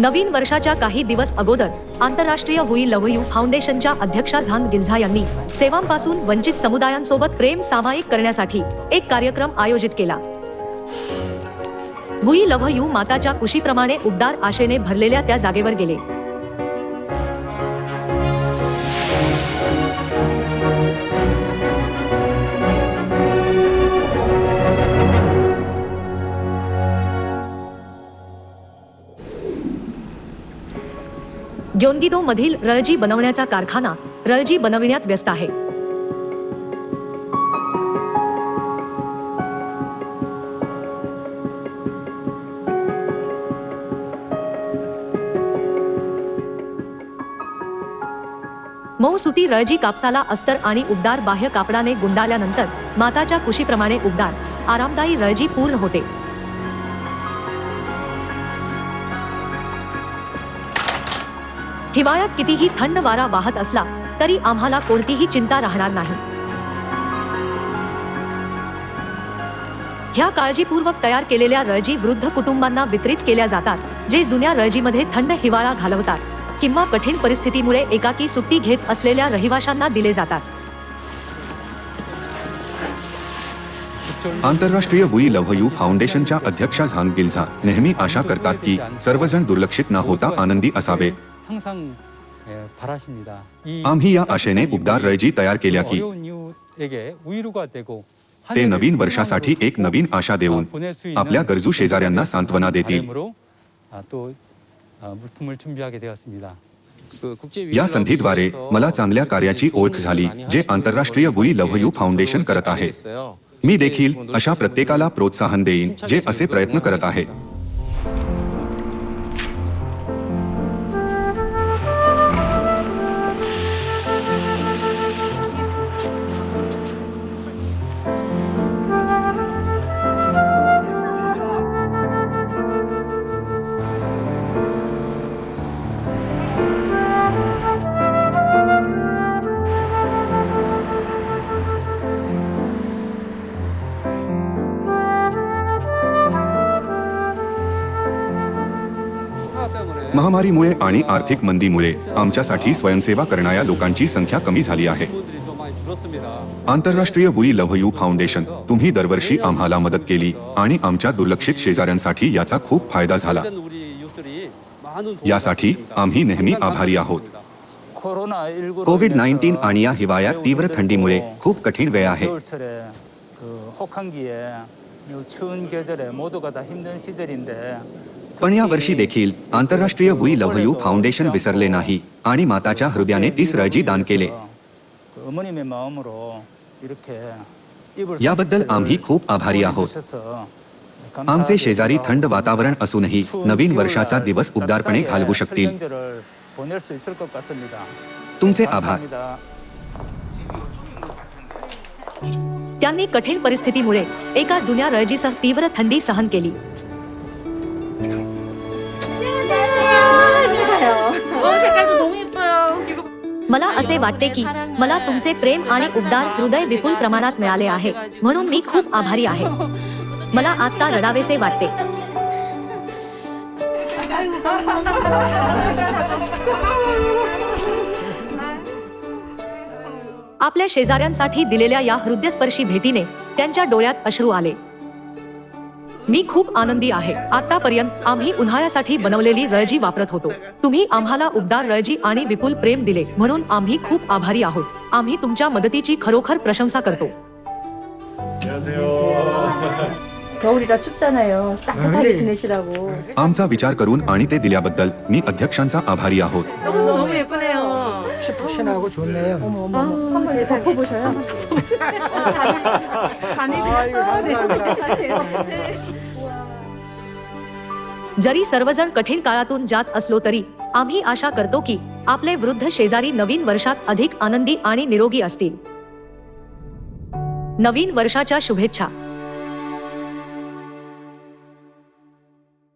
नवीन वर्षाच्या काही दिवस अगोदर आंतरराष्ट्रीय हुई लव्हयू यू फाउंडेशनच्या अध्यक्षा झांग गिल्झा यांनी सेवांपासून वंचित समुदायांसोबत प्रेम सामायिक करण्यासाठी एक कार्यक्रम आयोजित केला. हुई लव्ह यू माताच्या कुशीप्रमाणे उबदार आशेने भरलेल्या त्या जागेवर गेले. ग्योंदिदो मधील रळजी बनवण्याचा कारखाना रळजी बनविण्यात व्यस्त आहे. मऊसुती रळजी कापसाला अस्तर आणि उबदार बाह्य कापडाने गुंडाळल्यानंतर माताच्या कुशीप्रमाणे उबदार आरामदायी रळजी पूर्ण होते. हिवाळ्यात कितीही थंड वारा वाहत असला तरी आम्हाला कोणतीही चिंता राहणार नाही. ह्या काळजीपूर्वक तयार केलेल्या रळजी वृद्ध कुटुंबांना वितरित केल्या जातात जे जुन्या रळजीमध्ये थंड हिवाळा घालवतात किंवा कठीण परिस्थितीमुळे एकाकी सुट्टी घेत असलेल्या रहिवाशांना दिले जातात. आंतरराष्ट्रीय वुई लव्ह यू फाउंडेशनच्या अध्यक्षा झांग गिल्झा नेहमी आशा करतात की सर्वजण दुर्लक्षित न होता आनंदी असावेत. आम्ही या आशेने उबदार रयजी तयार केल्या की ते नवीन वर्षासाठी एक नवीन आशा देऊन आपल्या गरजू शेजाऱ्यांना सांत्वना देतील या संधीद्वारे मला चांगल्या कार्याची ओळख झाली जे आंतरराष्ट्रीय गुई लव्हयू फाउंडेशन करत आहे मी देखील अशा प्रत्येकाला प्रोत्साहन देईन जे असे प्रयत्न करत आहेत महामारीमुळे आणि आर्थिक मंदीमुळे आमच्यासाठी स्वयंसेवा करणाऱ्या लोकांची संख्या कमी झाली आहे आंतरराष्ट्रीय वुई लव्ह यू फाउंडेशन तुम्ही दरवर्षी आम्हाला मदत केली आणि आमच्या दुर्लक्षित शेजाऱ्यांसाठी याचा खूप फायदा झाला यासाठी आम्ही नेहमी आभारी आहोत कोविड नाईन्टीन आणि या हिवाळ्यात तीव्र थंडीमुळे खूप कठीण वेळ आहे 겨울철에 그 혹한기에 이 추운 계절에 모두가 다 힘든 시절인데 पण या वर्षी देखील आंतरराष्ट्रीय वुई लव्हयू फाउंडेशन विसरले नाही आणि माताच्या हृदयाने तीस रजी दान केले. याबद्दल आम्ही खूप आभारी आहोत. आमचे शेजारी थंड वातावरण असूनही नवीन वर्षाचा दिवस उबदारपणे घालवू शकतील. तुमचे आभार. त्यांनी कठीण परिस्थितीमुळे एका जुन्या रळजीसह तीव्र थंडी सहन केली. असे वाटते की मला तुमचे प्रेम आणि उबदार हृदय विपुल प्रमाणात मिळाले आहे. म्हणून मी खूप आभारी आहे. मला आत्ता रडावेसे वाटते. आपल्या शेजाऱ्यांसाठी दिलेल्या या हृदयस्पर्शी भेटीने त्यांच्या डोळ्यात अश्रू आले. मी खूप आनंदी आहे आतापर्यंत आम्ही उन्हाळ्यासाठी बनवलेली रळजी वापरत होतो तुम्ही आम्हाला उबदार रळजी आणि विपुल प्रेम दिले म्हणून आम्ही खूप आभारी आहोत आम्ही तुमच्या मदतीची खरोखर प्रशंसा करतो 겨울이라 춥잖아요. 따뜻하게 지내시라고. आमचा विचार करून आणि ते दिल्याबद्दल मी अध्यक्षांचा आभारी आहोत 너무 너무 예쁘네요. 푹신하고 좋네요. 아, 한번 덮어 보셔요. जरी सर्वजण कठीण काळातून जात असलो तरी आम्ही आशा करतो की आपले वृद्ध शेजारी नवीन वर्षात अधिक आनंदी आणि निरोगी असतील. नवीन वर्षाच्या शुभेच्छा.